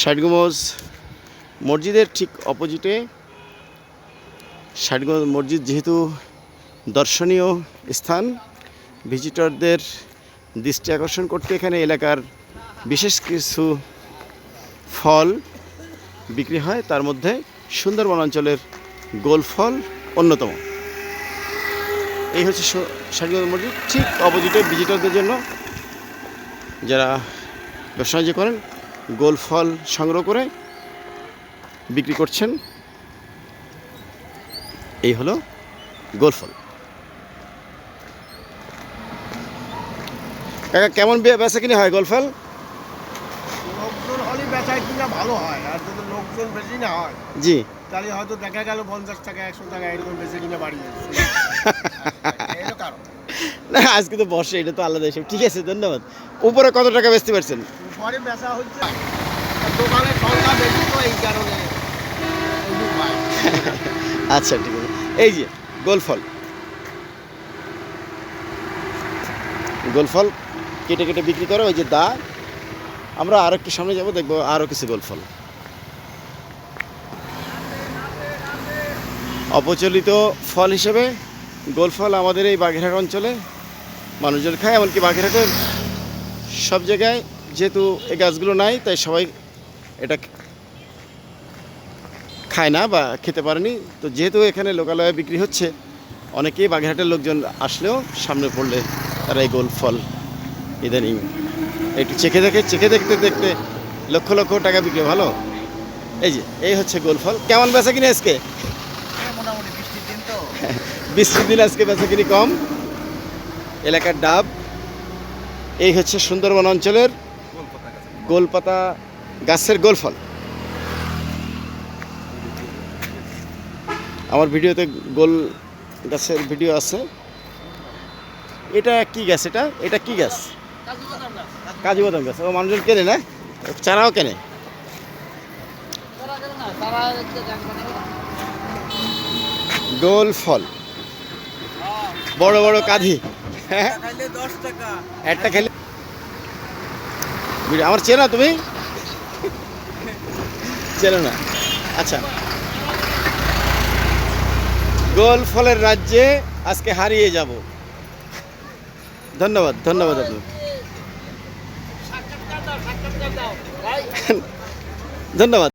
ষাটগম্বুজ মসজিদের ঠিক অপোজিটে ষাটগম্বুজ মসজিদ যেহেতু দর্শনীয় স্থান ভিজিটরদের দৃষ্টি আকর্ষণ করতে এখানে এলাকার বিশেষ কিছু ফল বিক্রি হয়। তার মধ্যে সুন্দরবন অঞ্চলের গোল ফল অন্যতম। এই হচ্ছে ষাটগম্বুজ মসজিদ। ঠিক অপোজিটে ভিজিটরদের জন্য যারা ব্যবসা করেন গোল ফল সংগ্রহ করে বিক্রি করছেন। এই হলো গোল ফল। কাকা কেমন বেচা কিনে হয় গোল ফল? লোকজন হলে বেচায় কিনা ভালো হয় আর যদি লোকজন বেশি না হয় জি। তাহলে হয়তো দেখা গেল পঞ্চাশ টাকা একশো টাকা এরকম বেশি কিনে বাড়ি না আজকে তো বর্ষা এটা তো আলাদা হিসেবে। ঠিক আছে ধন্যবাদ। উপরে কত টাকা বেচতে পারছেন? বেচা হচ্ছে। দোকানে সংখ্যা বেশি তো এই কারণে। আচ্ছা ঠিক আছে। এই যে, গোল ফল। গোল ফল কেটে কেটে বিক্রি করে, ওই যে দা। আমরা আরও একটু সামনে যাব, দেখব আরও কিছু গোল ফল। অপচলিত ফল হিসেবে গোল ফল আমাদের এই বাগেরহাট অঞ্চলে মানুষজন খায়, এমনকি বাগেরহাটের সব জায়গায় যেহেতু এই গাছগুলো নাই তাই সবাই এটা খায় না বা খেতে পারেনি। তো যেহেতু এখানে লোকালয়ে বিক্রি হচ্ছে অনেকেই বাগেরহাটের লোকজন আসলেও সামনে পড়লে তারা এই গোল ফল ইদানিং একটু চেখে দেখে চেখে দেখতে দেখতে লক্ষ লক্ষ টাকা বিক্রি ভালো? এই যে এই হচ্ছে গোল ফল। কেমন বেচা কিনে আজকে? দিন বৃষ্টির দিন আজকে বেচা কিনি কম। এলাকার ডাব। এই হচ্ছে সুন্দরবন অঞ্চলের গোলপাতা গাছের গোল ফল আমার ভিডিওতে গোল গাছের ভিডিও আছে। এটা কি গাছ এটা? এটা কি গাছ? কাজু বাদাম গাছ। ও মানুষজন কেনে না? চারাও কেনে? গোল ফল বড় বড় কাঁধি। হ্যাঁ। খাইলে দশ টাকা। একটা খেলে আমার চেনা তুমি? চেনো না। আচ্ছা। গোল ফলের রাজ্যে আজকে হারিয়ে যাব। ধন্যবাদ ধন্যবাদ আপনি ধন্যবাদ।